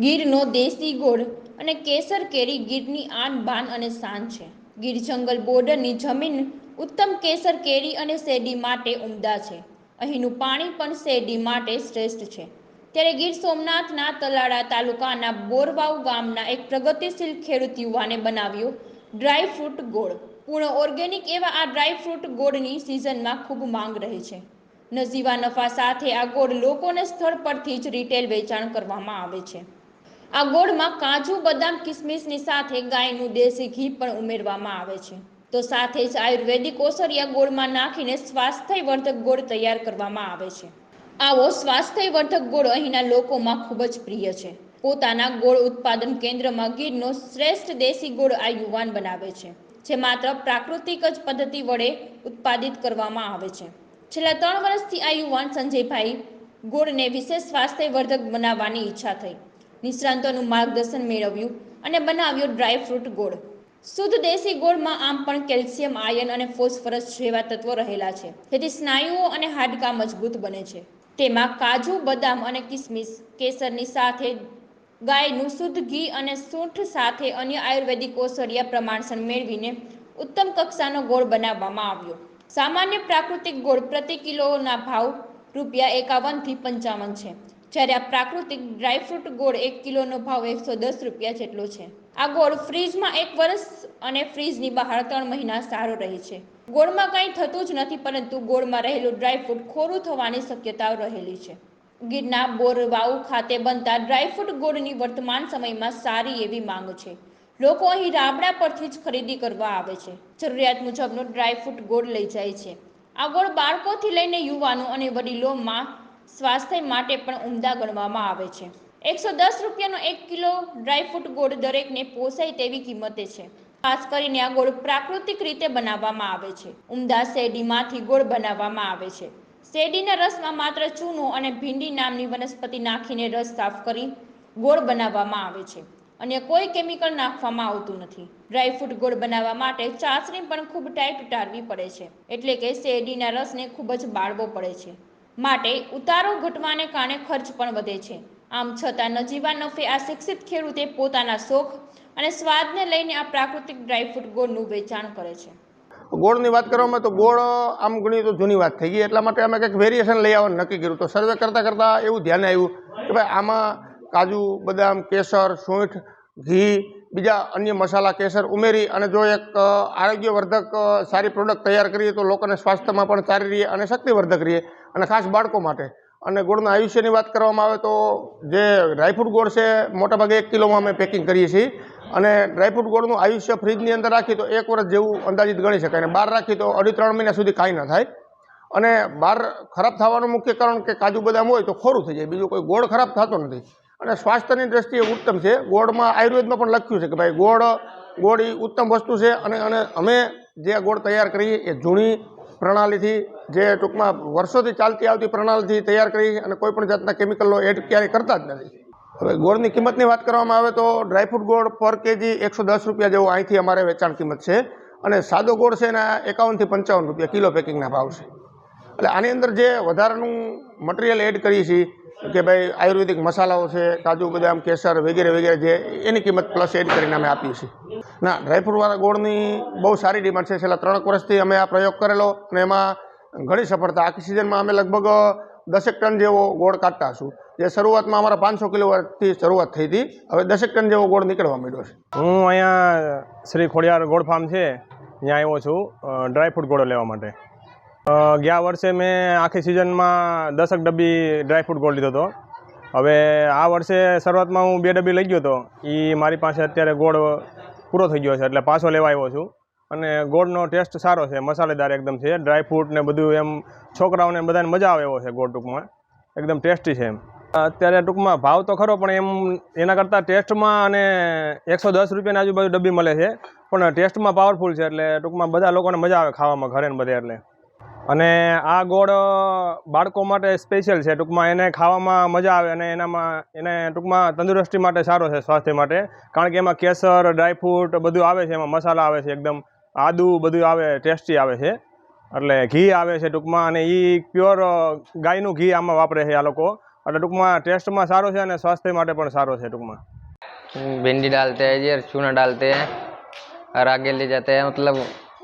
ગીરનો દેશી ગોળ અને કેસર કેરી ગીરની આન બાન અને શાન છે. ગીર જંગલ બોર્ડરની જમીન ઉત્તમ કેસર કેરી અને શેરડી માટે ઉમદા છે. અહીંનું પાણી પણ શેરડી માટે શ્રેષ્ઠ છે. ત્યારે ગીર સોમનાથના તલાડા તાલુકાના બોરવાવ ગામના એક પ્રગતિશીલ ખેડૂત યુવાને બનાવ્યો ડ્રાય ફ્રૂટ ગોળ. પૂર્ણ ઓર્ગેનિક એવા આ ડ્રાય ફ્રૂટ ગોળની સિઝનમાં ખૂબ માંગ રહે છે. નજીવા નફા સાથે આ ગોળ લોકોને સ્થળ પરથી જ રિટેલ વેચાણ કરવામાં આવે છે. આ ગોળમાં કાજુ, બદામ, કિસમિસની સાથે ગાયનું દેશી ઘી પણ ઉમેરવામાં આવે છે. તો સાથે જ આયુર્વેદિક ઓસરિયા ગોળમાં નાખીને સ્વાસ્થ્યવર્ધક ગોળ તૈયાર કરવામાં આવે છે. આવો સ્વાસ્થ્યવર્ધક ગોળ અહીંના લોકોમાં ખૂબ જ પ્રિય છે. પોતાના ગોળ ઉત્પાદન કેન્દ્રમાં ગીરનો શ્રેષ્ઠ દેશી ગોળ આ યુવાન બનાવે છે, જે માત્ર પ્રાકૃતિક જ પદ્ધતિ વડે ઉત્પાદિત કરવામાં આવે છે. છેલ્લા ત્રણ વર્ષથી આ યુવાન સંજયભાઈ ગોળને વિશેષ સ્વાસ્થ્યવર્ધક બનાવવાની ઈચ્છા થઈ. નિષ્ણાંતોનું માર્ગદર્શન મેળવ્યું અને બનાવ્યો ડ્રાય ફ્રૂટ ગોળ. શુદ્ધ દેશી ગોળમાં આમ પણ કેલ્શિયમ આયર્ન અને ફોસ્ફરસ જેવા તત્વો રહેલા છે. જેથી સ્નાયુઓ અને હાડકાં મજબૂત બને છે. તેમાં કાજુ, બદામ અને કિસમિસ, કેસરની સાથે ગાયનું શુદ્ધ ઘી અને સૂંઠ સાથે અન્ય આયુર્વેદિક ઔષધીય પ્રમાણસર મેળવીને ઉત્તમ કક્ષાનો ગોળ બનાવવામાં આવ્યો. સામાન્ય પ્રાકૃતિક ગોળ પ્રતિ કિલોના ભાવ રૂપિયા એકાવનથી પંચાવન છે. જ્યારે આ પ્રાકૃતિક ડ્રાયફ્રૂટ ગોળ એક કિલોનો ભાવ એકસો દસ રૂપિયા જેટલો છે. આ ગોળ ફ્રીજમાં એક વર્ષ અને ફ્રીજની બહાર ત્રણ મહિના સારો રહે છે. ગોળમાં કંઈ થતું જ નથી, પરંતુ ગોળમાં રહેલું ડ્રાયફ્રૂટ ખોરું થવાની શક્યતાઓ રહેલી છે. ગીરના બોરવાઉ ખાતે બનતા ડ્રાયફ્રૂટ ગોળની વર્તમાન સમયમાં સારી એવી માંગ છે. લોકો અહીં રાબડા પરથી જ ખરીદી કરવા આવે છે. જરૂરિયાત મુજબનો ડ્રાયફ્રૂટ ગોળ લઈ જાય છે. આ ગોળ બાળકોથી લઈને યુવાનો અને વડીલોમાં સ્વાસ્થ્ય માટે પણ ઉમદા ગણવામાં આવે છે. એકસો દસ રૂપિયાનો એક કિલો ડ્રાયફ્રૂટ ગોળ દરેકને પોસાય તેવી કિંમતે છે. ખાસ કરીને આ ગોળ પ્રાકૃતિક રીતે બનાવવામાં આવે છે. ઉમદા શેરડીમાંથી ગોળ બનાવવામાં આવે છે. શેરડીના રસમાં માત્ર ચૂનો અને ભીંડી નામની વનસ્પતિ નાખીને રસ સાફ કરી ગોળ બનાવવામાં આવે છે. અને કોઈ કેમિકલ નાખવામાં આવતું નથી. ડ્રાયફ્રૂટ ગોળ બનાવવા માટે ચાસણી પણ ખૂબ ટાઈટ ઉતારવી પડે છે. એટલે કે શેરડીના રસને ખૂબ જ બાળવો પડે છે. માટે ઉતારો ઘટવાને કારણે ખર્ચ પણ વધે છે. આમ છતાં નજીવા નફે આ શિક્ષિત ખેડૂતે પોતાના શોખ અને સ્વાદને લઈને આ પ્રાકૃતિક ડ્રાયફ્રૂટ ગોળનું વેચાણ કરે છે. ગોળની વાત કરવામાં તો ગોળ આમ ગણી તો જૂની વાત થઈ ગઈ. એટલા માટે અમે કંઈક વેરિએશન લઈ આવવાનું નક્કી કર્યું. તો સર્વે કરતાં કરતાં એવું ધ્યાને આવ્યું કે ભાઈ આમાં કાજુ, બદામ, કેસર, સૂંઠ, ઘી, બીજા અન્ય મસાલા, કેસર ઉમેરી અને જો એક આરોગ્યવર્ધક સારી પ્રોડક્ટ તૈયાર કરીએ તો લોકોને સ્વાસ્થ્યમાં પણ સારી રહીએ અને શક્તિવર્ધક રહીએ. અને ખાસ બાળકો માટે. અને ગોળના આયુષ્યની વાત કરવામાં આવે તો જે ડ્રાયફ્રૂટ ગોળ છે, મોટાભાગે એક કિલોમાં અમે પેકિંગ કરીએ છીએ. અને ડ્રાયફ્રૂટ ગોળનું આયુષ્ય ફ્રીજની અંદર રાખી તો એક વર્ષ જેવું અંદાજિત ગણી શકાય. અને બહાર રાખી તો અઢી ત્રણ મહિના સુધી કાંઈ ન થાય. અને બહાર ખરાબ થવાનું મુખ્ય કારણ કે કાજુ બદામ હોય તો ખોરું થઈ જાય. બીજું કોઈ ગોળ ખરાબ થતો નથી. અને સ્વાસ્થ્યની દ્રષ્ટિએ ઉત્તમ છે. ગોળમાં આયુર્વેદમાં પણ લખ્યું છે કે ભાઈ ગોળ ગોળ એ ઉત્તમ વસ્તુ છે. અને અને અમે જે આ ગોળ તૈયાર કરીએ એ જૂની પ્રણાલીથી જે ટૂંકમાં વર્ષોથી ચાલતી આવતી પ્રણાલીથી તૈયાર કરી અને કોઈપણ જાતના કેમિકલનો એડ ક્યારેય કરતા જ નથી. હવે ગોળની કિંમતની વાત કરવામાં આવે તો ડ્રાયફ્રૂટ ગોળ પર કેજી એકસો દસ રૂપિયા જેવો અહીંથી અમારે વેચાણ કિંમત છે અને સાદો ગોળ છે એના એકાવનથી પંચાવન રૂપિયા કિલો પેકિંગના ભાવ છે. એટલે આની અંદર જે વધારાનું મટીરિયલ એડ કરીએ છીએ કે ભાઈ આયુર્વેદિક મસાલાઓ છે, કાજુ બદામ, કેસર વગેરે વગેરે જે, એની કિંમત પ્લસ એડ કરીને અમે આપીએ છીએ. ના ડ્રાયફ્રૂટવાળા ગોળની બહુ સારી ડિમાન્ડ છે. છેલ્લા ત્રણેક વર્ષથી અમે આ પ્રયોગ કરેલો અને એમાં ઘણી સફળતા. આખી સિઝનમાં અમે લગભગ દસેક ટન જેવો ગોળ કાઢતા છું જે શરૂઆતમાં અમારા પાંચસો કિલોથી શરૂઆત થઈ હતી. હવે દસેક ટન જેવો ગોળ નીકળવા માંડ્યો છે. હું અહીંયા શ્રી ખોડિયાર ગોળ ફાર્મ છે, ત્યાં આવ્યો છું ડ્રાયફ્રૂટ ગોળો લેવા માટે. ગયા વર્ષે મેં આખી સિઝનમાં દસક ડબ્બી ડ્રાયફ્રૂટ ગોળ લીધો હતો. હવે આ વર્ષે શરૂઆતમાં હું બે ડબ્બી લઈ ગયો હતો. એ મારી પાસે અત્યારે ગોળ પૂરો થઈ ગયો છે, એટલે પાછો લેવા આવ્યો છું. અને ગોળનો ટેસ્ટ સારો છે, મસાલેદાર એકદમ છે. ડ્રાયફ્રૂટ ને બધું એમ છોકરાઓને બધાને મજા આવે એવો છે ગોળ ટૂંકમાં. એકદમ ટેસ્ટી છે એમ. અત્યારે ટૂંકમાં ભાવ તો ખરો, પણ એમ એના કરતાં ટેસ્ટમાં અને એકસો દસ રૂપિયાની આજુબાજુ ડબ્બી મળે છે. પણ ટેસ્ટમાં પાવરફુલ છે, એટલે ટૂંકમાં બધા લોકોને મજા આવે ખાવામાં, ઘરે ને બધે, એટલે. અને આ ગોળ બાળકો માટે સ્પેશિયલ છે ટૂંકમાં એને ખાવામાં મજા આવે અને એનામાં એને ટૂંકમાં તંદુરસ્તી માટે સારો છે સ્વાસ્થ્ય માટે કારણ કે એમાં કેસર ડ્રાયફ્રૂટ બધું આવે છે એમાં મસાલા આવે છે એકદમ આદુ બધું આવે ટેસ્ટી આવે છે એટલે ઘી આવે છે ટૂંકમાં અને એ પ્યોર ગાયનું ઘી આમાં વાપરે છે આ લોકો એટલે ટૂંકમાં ટેસ્ટમાં સારો છે અને સ્વાસ્થ્ય માટે પણ સારો છે ટૂંકમાં भिंडी डालते हैं जी और चूना डालते हैं और आगे ले जाते हैं मतलब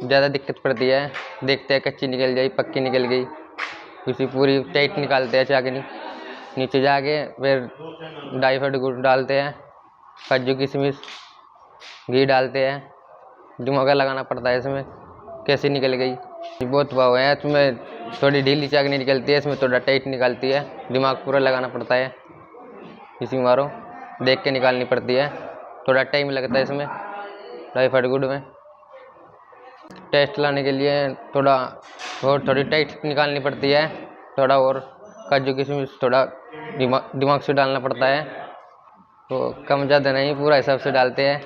ज़्यादा दिक्कत पड़ती है। देखते हैं कच्ची निकल गई पक्की निकल गई। उसी पूरी टाइट निकालते हैं चाकनी। नीचे जाके फिर डाईफाइड गुड़ डालते हैं। काजू किशमिश, घी डालते हैं। दिमागा लगाना पड़ता है इसमें। कैसी निकल गई? बहुत भाव है। इसमें थोड़ी ढीली चाकनी निकलती है। इसमें थोड़ा टाइट निकालती है। दिमाग पूरा लगाना पड़ता है। इसी मारो। देख के निकालनी पड़ती है। थोड़ा टाइम लगता है इसमें। डाईफाइड गुड में। टेस्ट लाने के लिए थोड़ा और थोड़ी टाइट निकालनी पड़ती है। थोड़ा और काजू किशमिश थोड़ा दिमाग दिमाग से डालना पड़ता है। तो कम ज़्यादा नहीं, पूरा हिसाब से डालते हैं।